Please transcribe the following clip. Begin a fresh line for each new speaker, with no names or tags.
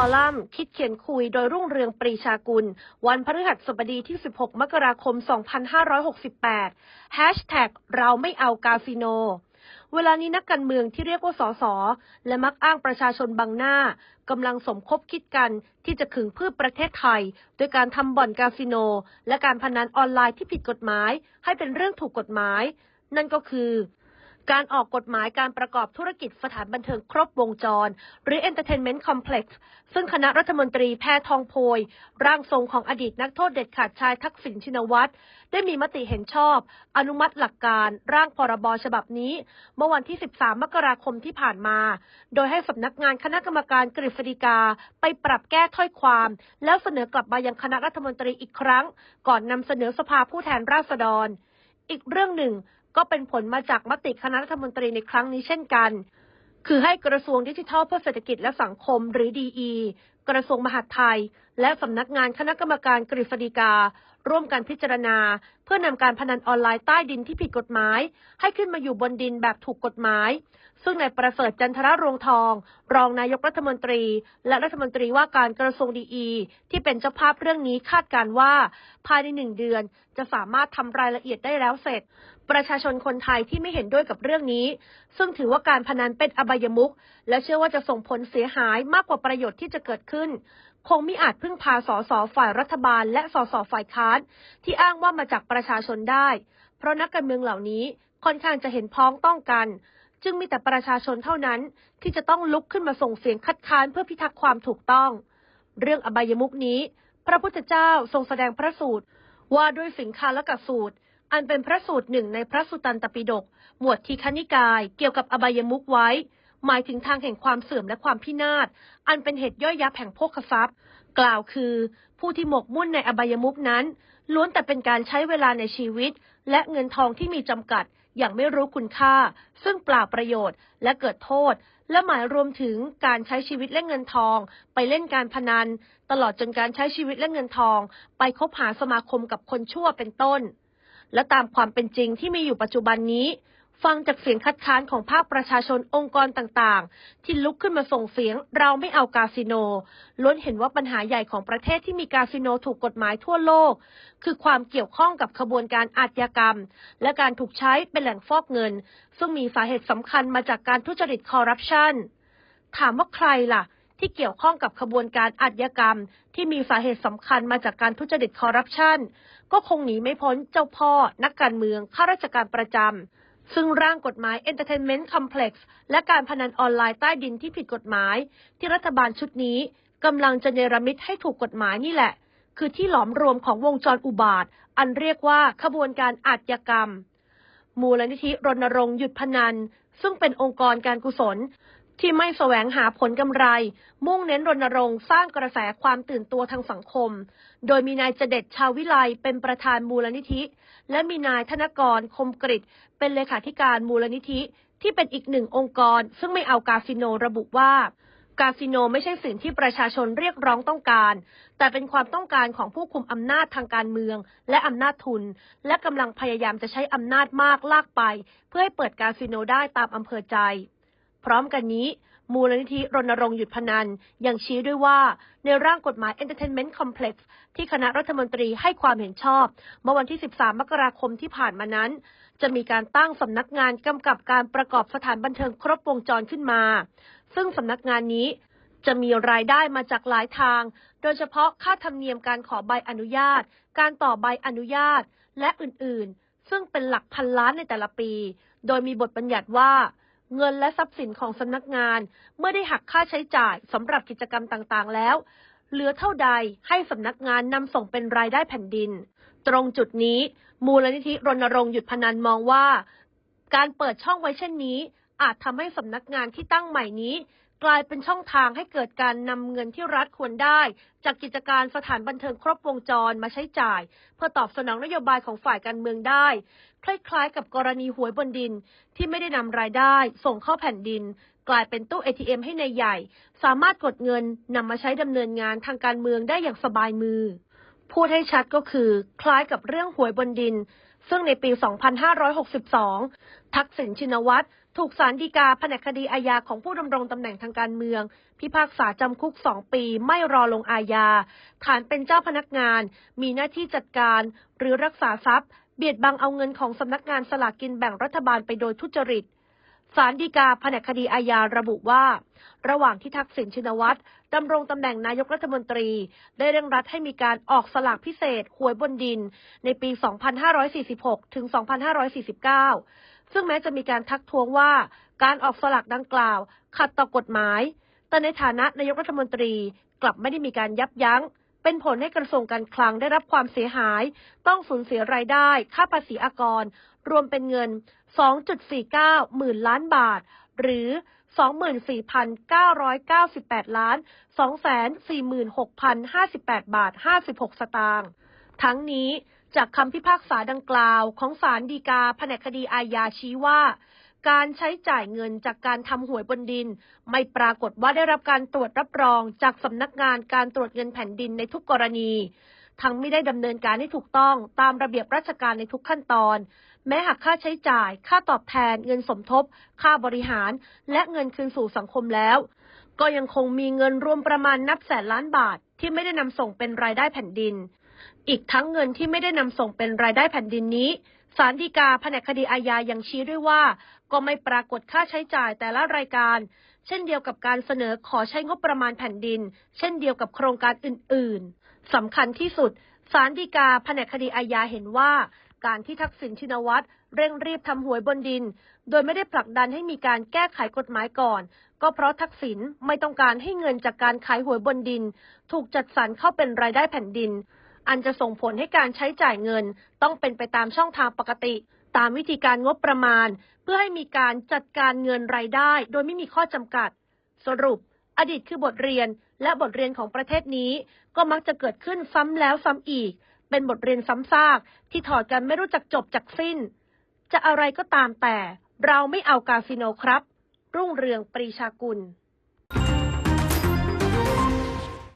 อลัมน์คิดเขียนคุยโดยรุ่งเรืองปรีชากุล วันพฤหัสบดีที่ 16 มกราคม 2568 Hashtag เราไม่เอากาฟิโน เวลานี้นักการเมืองที่เรียกว่าสสและมักอ้างประชาชนบังหน้ากำลังสมคบคิดกันที่จะขึงพืชประเทศไทย โดยการทำบ่อนกาฟิโน และการพนันออนไลน์ที่ผิดกฎหมาย ให้เป็นเรื่องถูกกฎหมาย นั่นก็คือ การออกกฎหมายการประกอบธุรกิจสถานบันเทิงครบวงจร หรือ Entertainment Complex ซึ่งคณะรัฐมนตรีแพทองโพย ร่างทรงของอดีตนักโทษเด็ดขาดชายทักษิณชินวัตร ได้มีมติเห็นชอบ อนุมัติหลักการร่างพรบฉบับนี้ เมื่อวันที่ 13 มกราคมที่ผ่านมา โดยให้สำนักงานคณะกรรมการกฤษฎีกาไปปรับแก้ถ้อยความ แล้วเสนอกลับมายังคณะรัฐมนตรีอีกครั้ง ก่อนนำเสนอสภาผู้แทนราษฎรอีกเรื่องหนึ่ง ก็เป็นผลมาจากมติคณะรัฐมนตรีในครั้งนี้เช่นกัน คือให้กระทรวงดิจิทัลเพื่อเศรษฐกิจและสังคมหรือดีกระทรวงมหาดไทย และสำนักงานคณะกรรมการกฤษฎีกา ร่วมกันพิจารณา เพื่อนำการพนันออนไลน์ใต้ดินที่ผิดกฎหมาย ให้ขึ้นมาอยู่บนดินแบบถูกกฎหมาย ซึ่งนายประเสริฐจันทรรวงทอง รองนายกรัฐมนตรี และรัฐมนตรีว่าการกระทรวงดีอี ที่เป็นเจ้าภาพเรื่องนี้คาดการว่า ภายในหนึ่งเดือนจะสามารถทำรายละเอียดได้แล้วเสร็จ ประชาชนคนไทยที่ไม่เห็นด้วยกับเรื่องนี้ ซึ่งถือว่าการพนันเป็นอบายมุขและเชื่อว่าจะส่งผลเสียหายมากกว่าประโยชน์ที่จะเกิดขึ้น คงมิอาจพึ่งพาสสฝ่ายรัฐบาล และสสฝ่ายค้านที่อ้างว่ามาจากประชาชนได้ เพราะนักการเมืองเหล่านี้ค่อนข้างจะเห็นพ้องต้องกัน จึงมีแต่ประชาชนเท่านั้น ที่จะต้องลุกขึ้นมาส่งเสียงคัดค้านเพื่อพิทักษ์ความถูกต้อง เรื่องอบายมุกนี้ พระพุทธเจ้าทรงแสดงพระสูตร ว่าด้วยสิงคาลกสูตร อันเป็นพระสูตรหนึ่งในพระสุตันตปิฎกหมวดทีฆนิกาย เกี่ยวกับอบายมุกไว้ หมายถึงทางแห่งความเสื่อมและความพินาศ อันเป็นเหตุย่อยยับแห่งโภคทรัพย์ กล่าวคือ ผู้ที่หมกมุ่นในอบายมุกนั้น ล้วนแต่เป็นการใช้เวลาในชีวิต และเงินทองที่มีจำกัด อย่างไม่รู้คุณค่า ซึ่งเปล่าประโยชน์และเกิดโทษ และหมายรวมถึงการใช้ชีวิตและเงินทอง ไปเล่นการพนัน ตลอดจนการใช้ชีวิตและเงินทอง ไปคบหาสมาคมกับคนชั่วเป็นต้น และตามความเป็นจริงที่มีอยู่ปัจจุบันนี้ ฟังจากเสียงคัดค้านของภาคประชาชนองค์กรต่างๆ ที่ลุกขึ้นมาส่งเสียง เราไม่เอากาสิโน ล้วนเห็นว่าปัญหาใหญ่ของประเทศที่มีกาสิโนถูกกฎหมายทั่วโลก คือความเกี่ยวข้องกับขบวนการอาชญากรรม และการถูกใช้เป็นแหล่งฟอกเงิน ซึ่งมีสาเหตุสำคัญมาจากการทุจริตคอร์รัปชันถามว่าใครล่ะ ที่เกี่ยวข้องกับขบวนการอาชญากรรม ที่มีสาเหตุสำคัญมาจากการทุจริตคอร์รัปชันก็คงหนีไม่พ้นเจ้าพ่อ นักการเมืองข้าราชการประจำ ซึ่งร่างกฎหมาย Entertainment Complex และการพนันออนไลน์ใต้ดินที่ผิดกฎหมาย ที่รัฐบาลชุดนี้กำลังจะเนรมิตให้ถูกกฎหมายนี่แหละ คือที่หลอมรวมของวงจรอุบาท อันเรียกว่าขบวนการอาชญากรรม มูลนิธิรณรงค์หยุดพนัน ซึ่งเป็นองค์กรการกุศล ที่ไม่แสวงหาผลกำไร มุ่งเน้นรณรงค์สร้างกระแสความตื่นตัวทางสังคม โดยมีนายเจเด็ดชาววิไลเป็นประธานมูลนิธิ และมีนายธนกรคมกริต เป็นเลขาธิการมูลนิธิที่เป็นอีกหนึ่งองค์กร ซึ่งไม่เอากาสิโนระบุว่า กาสิโนไม่ใช่สิ่งที่ประชาชนเรียกร้องต้องการ แต่เป็นความต้องการของผู้คุมอำนาจทางการเมือง และอำนาจทุน และกำลังพยายามจะใช้อำนาจมากลากไป เพื่อให้เปิดกาสิโนได้ตามอำเภอใจ พร้อมกันนี้ มูลนิธิรณรงค์หยุดพนัน ยังชี้ด้วยว่า ในร่างกฎหมาย Entertainment Complex ที่คณะรัฐมนตรีให้ความเห็นชอบ เมื่อวันที่ 13 มกราคมที่ผ่านมานั้น จะมีการตั้งสำนักงานกำกับการประกอบสถานบันเทิงครบวงจรขึ้นมา ซึ่งสำนักงานนี้จะมีรายได้มาจากหลายทาง โดยเฉพาะค่าธรรมเนียมการขอใบอนุญาต การต่อใบอนุญาต และอื่น ๆ ซึ่งเป็นหลักพันล้านในแต่ละปี โดยมีบทบัญญัติว่า เงินและทรัพย์สินของสำนักงาน เมื่อได้หักค่าใช้จ่ายสำหรับกิจกรรมต่างๆ แล้ว เหลือเท่าใดให้สำนักงานนำส่งเป็นรายได้แผ่นดิน ตรงจุดนี้ มูลนิธิรณรงค์หยุดพนันมองว่า การเปิดช่องไว้เช่นนี้ อาจทำให้สำนักงานที่ตั้งใหม่นี้ กลายเป็นช่องทางให้เกิดการนำเงินที่รัฐควรได้ จากกิจการสถานบันเทิงครบวงจรมาใช้จ่าย เพื่อตอบสนองนโยบายของฝ่ายการเมืองได้ คล้ายๆ กับกรณีหวยบนดินที่ไม่ได้นำรายได้ ส่งเข้าแผ่นดิน กลายเป็นตู้ ATM ให้ในายใหญ่ สามารถกดเงินนำมาใช้ดำเนินงานทางการเมืองได้อย่างสบายมือ พูดให้ชัดก็คือ คล้ายกับเรื่องหวยบนดิน ซึ่งในปี 2562 ทักษิณชินวัตร ถูกศาลฎีกาแผนกคดีอาญาของผู้ดำรงตำแหน่งทางการเมือง พิพากษาจำคุก 2 ปีไม่รอลงอาญา ฐานเป็นเจ้าพนักงาน มีหน้าที่จัดการหรือรักษาทรัพย์ เบียดบังเอาเงินของสำนักงานสลากกินแบ่งรัฐบาลไปโดยทุจริตศาลฎีกาแผนกคดีอาญาระบุว่า ระหว่างที่ทักษิณชินวัตรดำรงตำแหน่งนายกรัฐมนตรี ได้เร่งรัดให้มีการออกสลากพิเศษหวยบนดิน ในปี 2546 ถึง 2549 ซึ่งแม้จะมีการทักท้วงว่าการออกสลากดังกล่าว ขัดต่อกฎหมาย แต่ในฐานะนายกรัฐมนตรีกลับไม่ได้มีการยับยั้ง เป็นผลให้กระทรวงการคลังได้รับความเสียหาย ต้องสูญเสียรายได้ ค่าภาษีอากร รวมเป็นเงิน 2.49 หมื่นล้านบาท หรือ 24,998 ล้าน 246,058 บาท 56 สตางค์ทั้งนี้ จากคำพิพากษาดังกล่าวของศาลฎีกาแผนกคดีอาญาชี้ว่าการใช้จ่ายเงินจากการทำหวยบนดิน ไม่ปรากฏว่าได้รับการตรวจรับรองจากสำนักงานการตรวจเงินแผ่นดินในทุกกรณี ทั้งไม่ได้ดำเนินการให้ถูกต้องตามระเบียบราชการในทุกขั้นตอน แม้หักค่าใช้จ่าย ค่าตอบแทน เงินสมทบ ค่าบริหาร และเงินคืนสู่สังคมแล้ว ก็ยังคงมีเงินรวมประมาณนับแสนล้านบาท ที่ไม่ได้นำส่งเป็นรายได้แผ่นดิน อีกทั้งเงินที่ไม่ได้นำส่งเป็นรายได้แผ่นดินนี้ศาลฎีกาแผนกคดีอาญายังชี้ด้วยว่า ก็ไม่ปรากฏค่าใช้จ่ายแต่ละรายการ เช่นเดียวกับการเสนอขอใช้งบประมาณแผ่นดิน เช่นเดียวกับโครงการอื่น ๆสำคัญที่สุดศาลฎีกาแผนกคดีอาญาเห็นว่า การที่ทักษิณชินวัตรเร่งรีบทำหวยบนดิน โดยไม่ได้ผลักดันให้มีการแก้ไขกฎหมายก่อน ก็เพราะทักษิณไม่ต้องการให้เงินจากการขายหวยบนดิน ถูกจัดสรรเข้าเป็นรายได้แผ่นดิน อันจะส่งผลให้การใช้จ่ายเงิน ต้องเป็นไปตามช่องทางปกติ ตามวิธีการงบประมาณ เพื่อให้มีการจัดการเงินรายได้ โดยไม่มีข้อจำกัด สรุป อดีตคือบทเรียนและบทเรียนของประเทศนี้ ก็มักจะเกิดขึ้นซ้ำแล้วซ้ำอีก เป็นบทเรียนซ้ำซากที่ถอดกันไม่รู้จักจบจากสิ้น จะอะไรก็ตามแต่ เราไม่เอากาสิโนครับ รุ่งเรืองปรีชากุล